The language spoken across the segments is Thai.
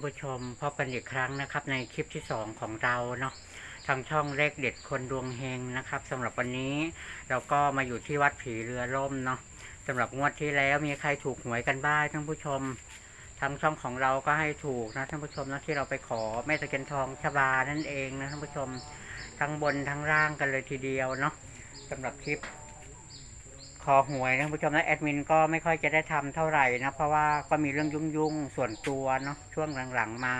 านผู้ชมพบกันอีกครั้งนะครับ ในคลิปที่สองของเราเนาะทางช่องเลขเด็ดคนดวงเฮงนะครับสำหรับวันนี้เราก็มาอยู่ที่วัดผีเรือล่มเนาะสำหรับงวดที่แล้วมีใครถูกหวยกันบ้างท่านผู้ชม ทางช่องของเราก็ให้ถูกนะท่านผู้ชมนะที่เราไปขอแม่ตะเคียนทองชบานั่นเองนะท่านผู้ชมทั้งบนทั้งล่างกันเลยทีเดียวเนาะสำหรับคลิป ขอหวยนะท่านผู้ชมนะแอดมินก็ไม่ค่อยจะได้ทำเท่าไหร่นะเพราะว่าก็มีเรื่องยุ่งๆส่วนตัวเนาะช่วงหลังๆมา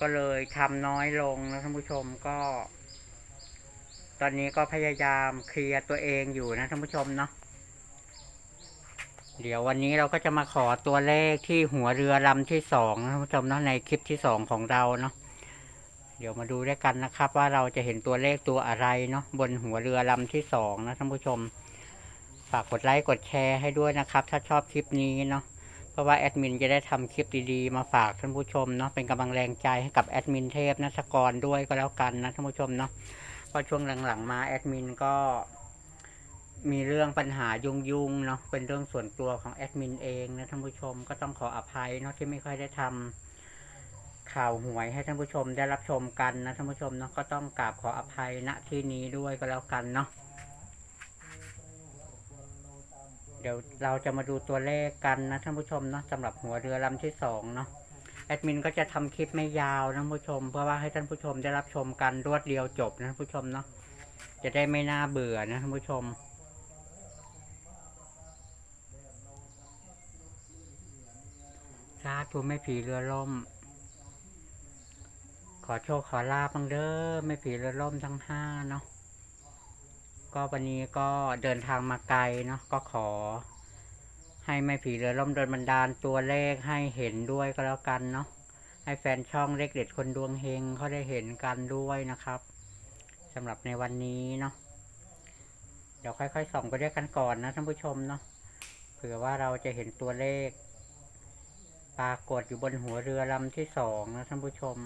ก็เลยทำน้อยลงนะท่านผู้ชมก็ ตอนนี้ก็พยายามเคลียร์ตัวเองอยู่นะท่านผู้ชมเนาะเดี๋ยววันนี้เราก็จะมาขอตัวเลขที่หัวเรือลำที่สองนะท่านผู้ชมเนาะในคลิปที่สองของเราเนาะเดี๋ยวมาดูด้วยกันนะครับ ว่าเราจะเห็นตัวเลขตัวอะไรเนาะบนหัวเรือลำที่สองนะท่านผู้ชม ฝากกดไลค์กดแชร์ให้ด้วยนะครับ ถ้าชอบคลิปนี้เนาะเพราะว่าแอดมินจะได้ทำคลิปดีๆ มาฝากท่านผู้ชมเนาะเป็นกำลังแรงใจให้กับแอดมินเทพนัสกรด้วยก็แล้วกันนะท่านผู้ชมเนาะเพราะช่วงหลังๆมาแอดมินก็มีเรื่องปัญหายุ่งๆเนาะเป็นเรื่องส่วนตัวของแอดมินเองนะท่านผู้ชมก็ต้องขออภัยเนาะที่ไม่ค่อยได้ทำข่าวหวยให้ท่านผู้ชมได้รับชมกันนะท่านผู้ชมเนาะก็ต้องกราบขออภัยณที่นี้ด้วยก็แล้วกันเนาะ เดี๋ยวเราจะมาดูตัวเลขกันนะท่านผู้ชมเนาะสำหรับหัวเรือลำที่สองเนาะแอดมินก็จะทำคลิปไม่ยาวนะท่านผู้ชม เพื่อว่าให้ท่านผู้ชมได้รับชมกันรวดเดียวจบนะท่านผู้ชมเนาะจะได้ไม่น่าเบื่อนะท่านผู้ชมสาธุไม่ผีเรือล่ม ขอโชคขอลาบบังเด้อไม่ผีเรือล่มทั้งห้าเนาะ ก็วันนี้ก็เดินทางมาไกลเนาะก็ขอ ให้ไม่ผีเรือล่มโดนบันดาลตัวเลขให้เห็นด้วยก็แล้วกันเนาะให้แฟนช่องเลขเด็ดคนดวงเฮงเขาได้เห็นกันด้วยนะครับสำหรับในวันนี้เนาะเดี๋ยวค่อยๆส่องไปด้วยกันก่อนนะท่านผู้ชมเนาะเผื่อว่าเราจะเห็นตัวเลข ปรากฏอยู่บนหัวเรือลำที่สองนะท่านผู้ชม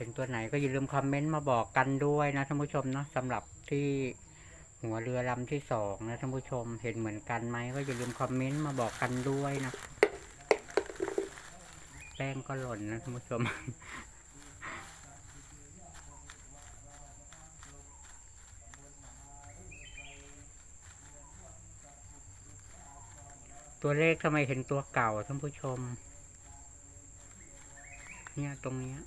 เห็นตัวไหนก็อย่าลืมคอมเมนต์มาบอกกันด้วยนะท่านผู้ชมเนาะสำหรับที่หัวเรือลำที่สองนะท่านผู้ชมเห็นเหมือนกันไหมก็อย่าลืมคอมเมนต์มาบอกกันด้วยนะ แป้งก็หล่นนะท่านผู้ชม ตัวเลขทำไมเห็นตัวเก่าท่านผู้ชม เนี่ยตรงเนี้ย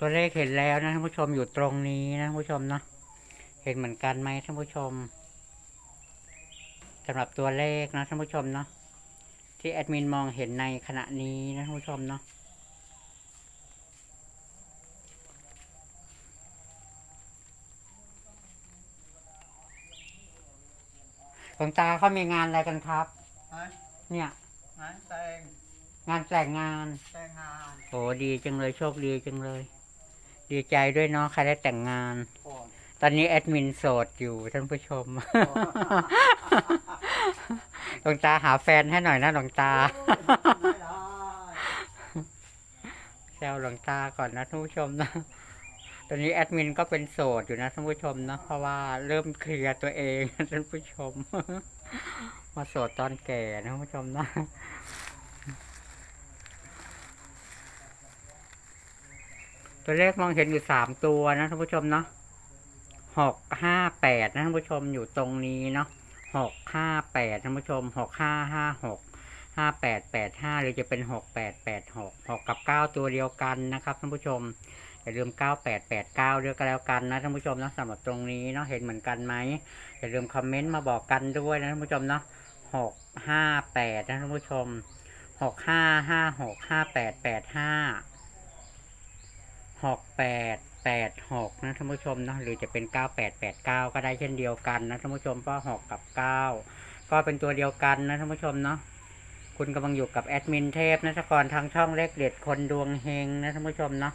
ตัวเลขเห็นแล้วนะท่านผู้ชมอยู่ตรงนี้นะท่านผู้ชมเนาะเห็นเหมือนกันไหมท่านผู้ชมสำหรับตัวเลขนะท่านผู้ชมเนาะที่แอดมินมองเห็นในขณะนี้นะท่านผู้ชมเนาะหลวงตาเขามีงานอะไรกันครับฮะเนี่ย งานแต่ง งานแต่งงาน แต่งงาน โอ้ดีจังเลย โชคดีจังเลย ดีใจด้วยเนาะใครได้แต่งงานก่อนตอนนี้แอดมินโสดอยู่ท่านผู้ชม หลวงตาหาแฟนให้หน่อยนะหลวงตา ไม่ได้แซวหลวงตาก่อนนะท่านผู้ชมนะ ตอนนี้แอดมินก็เป็นโสดอยู่นะท่านผู้ชมนะ เพราะว่าเริ่มเคลียร์ตัวเองนะท่านผู้ชม มาโสดตอนแก่นะท่านผู้ชมนะ ตัวเลขมองเห็นอยู่สามตัวนะท่านผู้ชมเนาะหกห้าแปดนะท่านผู้ชมอยู่ตรงนี้เนาะหกห้าแปดท่านผู้ชมหกห้าห้าหกห้าแปดแปดห้าหรือจะเป็นหกแปดแปดหกหกกับเก้าตัวเดียวกันนะครับท่านผู้ชมอย่าลืมเก้าแปดแปดเก้าด้วยก็แล้วกันนะท่านผู้ชมนะสำหรับตรงนี้เนาะเห็นเหมือนกันไหมอย่าลืมคอมเมนต์มาบอกกันด้วยนะท่านผู้ชมเนาะหกห้าแปดนะท่านผู้ชมหก หกแปดแปดหกนะท่านผู้ชมเนะหรือจะเป็นเก้าแปดแปดเก้าก็ได้เช่นเดียวกันนะท่านผู้ชมเพราะหกกับเก้าก็เป็นตัวเดียวกันนะท่านผู้ชมเนาะคุณกำลังอยู่กับแอดมินเทพนะสกรทางช่องเลขเด็ดคนดวงเฮงนะท่านผู้ชมเนาะ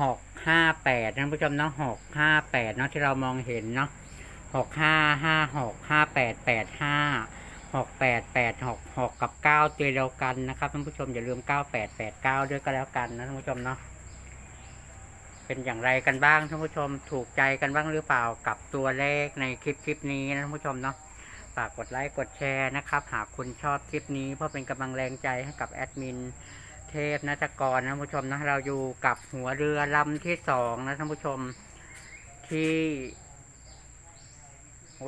หกห้าแปดท่านผู้ชมเนาะหกห้าแปดเนาะที่เรามองเห็นเนาะหกห้าห้าหกห้าแปดแปดห้า หกแปดแปดหกหกกับเก้าตัวเดียวกันนะครับท่านผู้ชมอย่าลืมเก้าแปดแปดเก้าด้วยก็แล้วกันนะท่านผู้ชมเนาะเป็นอย่างไรกันบ้างท่านผู้ชมถูกใจกันบ้างหรือเปล่ากับตัวเลขในคลิปคลิปนี้นะท่านผู้ชมเนาะฝากกดไลค์กดแชร์นะครับ หากคุณชอบคลิปนี้เพื่อเป็นกำลังแรงใจให้กับแอดมินเทพนัทกรนะท่านผู้ชมนะเราอยู่กับหัวเรือลำที่สองนะท่านผู้ชมที่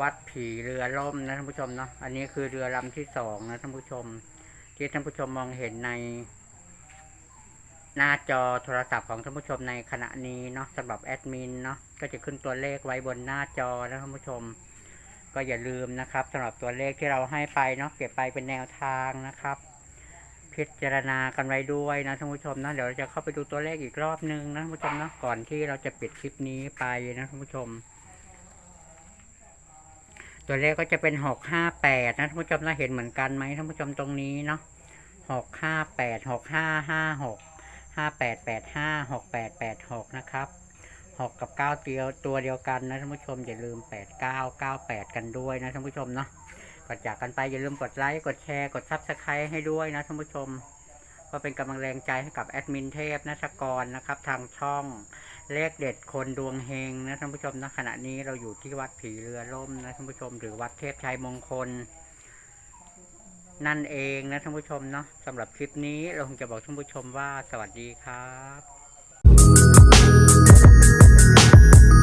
วัดผีเรือล่มนะท่านผู้ชมเนาะอันนี้คือเรือลำที่สองนะท่านผู้ชม ที่ท่านผู้ชมมองเห็นใน หน้าจอโทรศัพท์ของท่านผู้ชมในขณะนี้เนาะสำหรับแอดมินเนาะก็จะขึ้นตัวเลขไว้บนหน้าจอนะท่านผู้ชม ก็อย่าลืมนะครับสำหรับตัวเลขที่เราให้ไปเนาะเก็บไปเป็นแนวทางนะครับ พิจารณากันไว้ด้วยนะท่านผู้ชมนะเดี๋ยวเราจะเข้าไปดูตัวเลขอีกรอบนึงนะท่านผู้ชมนะก่อนที่เราจะปิดคลิปนี้ไปนะท่านผู้ชม ตัวเลขก็จะเป็นหกห้าแปดนะท่านผู้ชมนะเห็นเหมือนกันไหมท่านผู้ชมตรงนี้เนาะหกห้าแปดหกห้าห้าหกห้าแปดแปดห้าหกแปดแปดหกนะครับหกกับเก้าเดียวตัวเดียวกันนะท่านผู้ชมอย่าลืมแปดเก้าเก้าแปดกันด้วยนะท่านผู้ชมเนาะก่อนจากกันไปอย่าลืมกดไลค์กดแชร์กดซับสไครต์ให้ด้วยนะท่านผู้ชมเพื่อเป็นกำลังแรงใจให้กับแอดมินเทพนัทกรนะครับ ทางช่อง เลขเด็ดคนดวงเฮงนะท่านผู้ชมนะขณะนี้เราอยู่ที่วัดผีเรือล่มนะท่านผู้ชมหรือวัดเทพชัยมงคล นั่นเองนะท่านผู้ชมเนาะสำหรับคลิปนี้เราคงจะบอกท่านผู้ชมว่าสวัสดีครับ